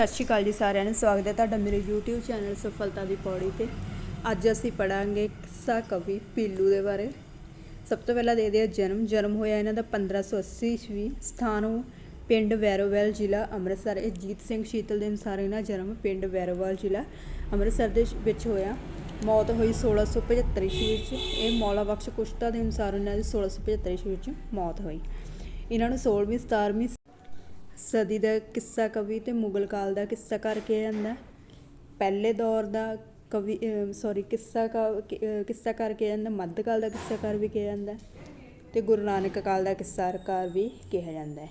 ਸਤਿ ਸ਼੍ਰੀ ਅਕਾਲ ਜੀ ਸਾਰਿਆਂ ਨੂੰ। ਸਵਾਗਤ ਹੈ ਤੁਹਾਡਾ ਮੇਰੇ YouTube ਚੈਨਲ ਸਫਲਤਾ ਦੀ ਪੌੜੀ ਤੇ। ਅੱਜ ਅਸੀਂ ਪੜਾਂਗੇ ਕਿੱਸਾ ਕਵੀ ਪੀਲੂ ਦੇ ਬਾਰੇ। ਸਭ ਤੋਂ ਪਹਿਲਾਂ ਦੇ ਦਿਆ ਜਨਮ। ਜਨਮ ਹੋਇਆ ਇਹਨਾਂ ਦਾ 1580 ਈਸਵੀ। ਸਥਾਨ ਉਹ ਪਿੰਡ ਵੈਰੋਵੈਲ ਜ਼ਿਲ੍ਹਾ ਅੰਮ੍ਰਿਤਸਰ। ਇਹ ਜੀਤ ਸਿੰਘ ਸ਼ੀਤਲ ਦੇ ਅਨੁਸਾਰ ਇਹਨਾਂ ਦਾ ਜਨਮ ਪਿੰਡ ਵੈਰੋਵਾਲ ਜ਼ਿਲ੍ਹਾ ਅੰਮ੍ਰਿਤਸਰ ਦੇ ਵਿੱਚ ਹੋਇਆ। ਮੌਤ ਹੋਈ 1675 ਈਸਵੀ ਵਿੱਚ। ਇਹ ਮੌਲਾ ਬਖਸ਼ ਕੁਸ਼ਤਾ ਦੇ ਅਨੁਸਾਰ ਇਹਨਾਂ ਦੀ 1675 ਈਸਵੀ ਵਿੱਚ ਮੌਤ ਹੋਈ। ਇਹਨਾਂ ਨੂੰ 16ਵੀਂ 17ਵੀਂ ਸਦੀ ਦਾ ਕਿੱਸਾ ਕਵੀ ਤੇ ਮੁਗਲ ਕਾਲ ਦਾ ਕਿੱਸਾ ਕਰ ਕਿਹਾ ਜਾਂਦਾ ਪਹਿਲੇ ਦੌਰ ਦਾ ਕਵੀ ਸੌਰੀ ਕਿੱਸਾ ਕਾ- ਕਿੱਸਾ ਕਰ ਕਿਹਾ ਜਾਂਦਾ ਮੱਧ ਕਾਲ ਦਾ ਕਿੱਸਾ ਕਰ ਵੀ ਕਿਹਾ ਜਾਂਦਾ ਤੇ ਗੁਰੂ ਨਾਨਕ ਕਾਲ ਦਾ ਕਿੱਸਾਕਾਰ ਵੀ ਕਿਹਾ ਜਾਂਦਾ। ਹੈ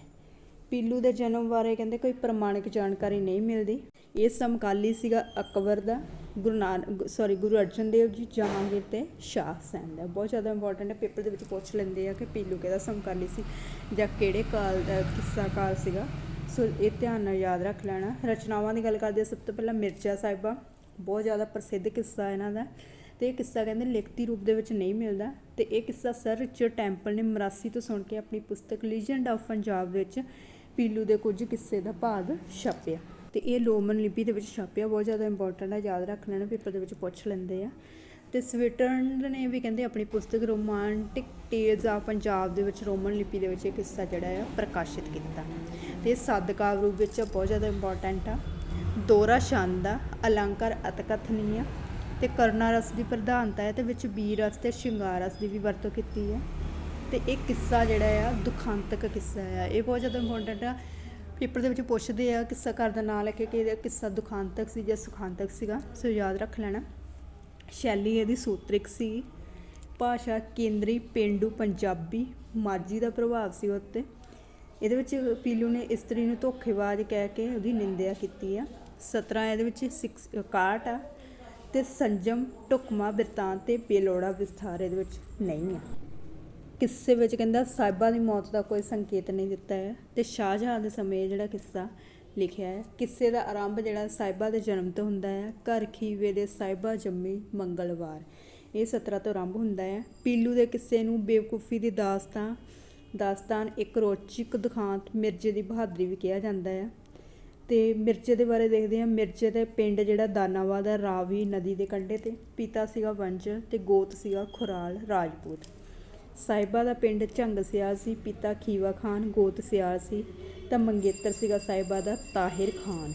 ਪੀਲੂ ਦੇ ਜਨਮ ਬਾਰੇ ਕਹਿੰਦੇ ਕੋਈ ਪ੍ਰਮਾਣਿਕ ਜਾਣਕਾਰੀ ਨਹੀਂ ਮਿਲਦੀ। ਇਹ ਸਮਕਾਲੀ ਸੀਗਾ ਅਕਬਰ ਦਾ, ਗੁਰੂ ਨਾਨਕ ਸੌਰੀ ਗੁਰੂ ਅਰਜਨ ਦੇਵ ਜੀ, ਜਹਾਂਗੀਰ ਤੇ ਸ਼ਾਹ ਸੈਨ ਦਾ। ਬਹੁਤ ਜ਼ਿਆਦਾ ਇੰਪੋਰਟੈਂਟ ਹੈ ਪੇਪਰ ਦੇ ਵਿੱਚ ਪੁੱਛ ਲੈਂਦੇ ਆ ਕਿ ਪੀਲੂ ਕਿਹਦਾ ਸਮਕਾਲੀ ਸੀ ਜਾਂ ਕਿਹੜੇ ਕਾਲ ਦਾ ਕਿੱਸਾ ਕਾਲ ਸੀਗਾ। ਸੋ ਇਹ ਧਿਆਨ ਨਾਲ ਯਾਦ ਰੱਖ ਲੈਣਾ। ਰਚਨਾਵਾਂ ਦੀ ਗੱਲ ਕਰਦੇ ਸਭ ਤੋਂ ਪਹਿਲਾਂ ਮਿਰਜ਼ਾ ਸਾਹਿਬਾ। ਬਹੁਤ ਜ਼ਿਆਦਾ ਪ੍ਰਸਿੱਧ ਕਿੱਸਾ ਇਹਨਾਂ ਦਾ। ਤੇ ਇਹ ਕਿੱਸਾ ਕਹਿੰਦੇ ਲਿਖਤੀ ਰੂਪ ਦੇ ਵਿੱਚ ਨਹੀਂ ਮਿਲਦਾ। ਤੇ ਇਹ ਕਿੱਸਾ ਸਰ ਰਿਚਰਡ ਟੈਂਪਲ ਨੇ ਮਰਾਸੀ ਤੋਂ ਸੁਣ ਕੇ ਆਪਣੀ ਪੁਸਤਕ ਲੀਜੈਂਡ ਆਫ ਪੰਜਾਬ ਵਿੱਚ ਪੀਲੂ ਦੇ ਕੁਝ ਕਿੱਸੇ ਦਾ ਭਾਗ ਛਾਪਿਆ। ਤੇ ਇਹ ਲੋਮਨ ਲਿਪੀ ਦੇ ਵਿੱਚ ਛਾਪਿਆ। ਬਹੁਤ ਜ਼ਿਆਦਾ ਇੰਪੋਰਟੈਂਟ ਹੈ, ਯਾਦ ਰੱਖ ਲੈਣਾ, ਪੇਪਰ ਦੇ ਵਿੱਚ ਪੁੱਛ ਲੈਂਦੇ ਆ। ਤੇ ਸਵਿਟਰਲੈਂਡ ਨੇ ਵੀ ਕਹਿੰਦੇ ਆਪਣੀ ਪੁਸਤਕ ਰੋਮਾਂਟਿਕ ਟੇਲਸ ਆਫ ਪੰਜਾਬ ਦੇ ਵਿੱਚ ਰੋਮਨ ਲਿਪੀ ਦੇ ਵਿੱਚ ਇਹ ਕਿੱਸਾ ਜਿਹੜਾ ਆ, ਪ੍ਰਕਾਸ਼ਿਤ ਕੀਤਾ। ਤੇ ਇਹ ਸਾਦਕਾਵ ਰੂਪ ਵਿੱਚ ਬਹੁਤ ਜ਼ਿਆਦਾ ਇੰਪੋਰਟੈਂਟ ਆ। ਦੋਰਾ ਛੰਦ ਆ ਅਲੰਕਾਰ ਅਤਕਥਨੀਆ ਤੇ ਕਰਨਾ ਰਸ ਦੀ ਪ੍ਰਧਾਨਤਾ ਹੈ ਤੇ ਵਿੱਚ ਬੀਰ ਰਸ ਤੇ ਸ਼ਿੰਗਾਰ ਰਸ ਦੀ ਵੀ ਵਰਤੋਂ ਕੀਤੀ ਹੈ। ਤੇ ਇਹ ਕਿੱਸਾ ਜਿਹੜਾ ਆ, ਦੁਖਾਂਤਕ ਕਿੱਸਾ ਆ। ਇਹ ਬਹੁਤ ਜ਼ਿਆਦਾ ਇੰਪੋਰਟੈਂਟ ਆ। ਪੇਪਰ ਦੇ ਵਿੱਚ ਪੁੱਛਦੇ ਆ, ਕਿੱਸਾ ਕਰ ਦਾ ਨਾਂ ਲੈ ਕੇ ਕਿ ਕਿੱਸਾ ਦੁਖਾਂਤਕ ਸੀ ਜਾਂ ਸੁਖਾਂਤਕ ਸੀਗਾ, ਸੋ ਯਾਦ ਰੱਖ ਲੈਣਾ। ਸ਼ੈਲੀ ਇਹਦੀ ਸੂਤਰਿਕ ਸੀ। ਭਾਸ਼ਾ ਕੇਂਦਰੀ ਪਿੰਡੂ ਪੰਜਾਬੀ, ਮਾਝੀ ਦਾ ਪ੍ਰਭਾਵ ਸੀ ਉਹ 'ਤੇ ਇਹਦੇ ਵਿੱਚ ਪੀਲੂ ਨੇ ਇਸਤਰੀ ਨੂੰ ਧੋਖੇਬਾਜ਼ ਕਹਿ ਕੇ ਉਹਦੀ ਨਿੰਦਿਆ ਕੀਤੀ ਆ। 17 ਇਹਦੇ ਵਿੱਚ 6 61 ਆ ਤੇ ਸੰਜਮ, ਢੁਕਮਾ, ਬਿਰਤਾਂਤ ਤੇ ਬੇਲੋੜਾ ਵਿਸਥਾਰ ਇਹਦੇ ਵਿੱਚ ਨਹੀਂ ਆ। ਕਿੱਸੇ ਵਿੱਚ ਕਹਿੰਦਾ, ਸਾਹਿਬਾ ਦੀ ਮੌਤ ਦਾ ਕੋਈ ਸੰਕੇਤ ਨਹੀਂ ਦਿੱਤਾ ਹੈ ਤੇ ਸ਼ਾਹਜਹਾਂ ਦੇ ਸਮੇਂ ਜਿਹੜਾ ਕਿੱਸਾ ਲਿਖਿਆ ਹੈ, ਕਿੱਸੇ ਦਾ ਆਰੰਭ ਜਿਹੜਾ ਸਾਹਿਬਾ ਦੇ ਜਨਮ ਤੋਂ ਹੁੰਦਾ ਹੈ, ਘਰ ਖੀਵੇ ਦੇ ਸਾਹਿਬਾ ਜੰਮੀ ਮੰਗਲਵਾਰ। ਇਹ 17 ਤੋਂ ਆਰੰਭ ਹੁੰਦਾ ਹੈ। ਪੀਲੂ ਦੇ ਕਿੱਸੇ ਨੂੰ ਬੇਵਕੂਫੀ ਦੀ ਦਾਸਤਾਨ ਦਾਸਤਾਨ ਇੱਕ ਰੋਚਕ ਦੁਖਾਂਤ ਮਿਰਜ਼ੇ ਦੀ ਬਹਾਦਰੀ ਵੀ ਕਿਹਾ ਜਾਂਦਾ ਹੈ। ਤੇ ਮਿਰਜ਼ੇ ਦੇ ਬਾਰੇ ਦੇਖਦੇ ਹਾਂ। ਮਿਰਜ਼ੇ ਦੇ ਪਿੰਡ ਜਿਹੜਾ ਦਾਨਾਵਾਲ ਦਾ ਰਾਵੀ ਨਦੀ ਦੇ ਕੰਢੇ ਤੇ, ਪਿਤਾ ਸੀਗਾ ਵੰਜ ਤੇ ਗੋਤ ਸੀਗਾ ਖੁਰਾਲ ਰਾਜਪੂਤ। ਸਾਹਿਬਾ ਦਾ ਪਿੰਡ ਝੰਗ ਸਿਆਲ ਸੀ, ਪਿਤਾ ਖੀਵਾ ਖਾਨ, ਗੋਤ ਸਿਆਲ ਸੀ, ਤਾਂ ਮੰਗੇਤਰ ਸੀਗਾ ਸਾਹਿਬਾ ਦਾ ਤਾਹਿਰ ਖਾਨ।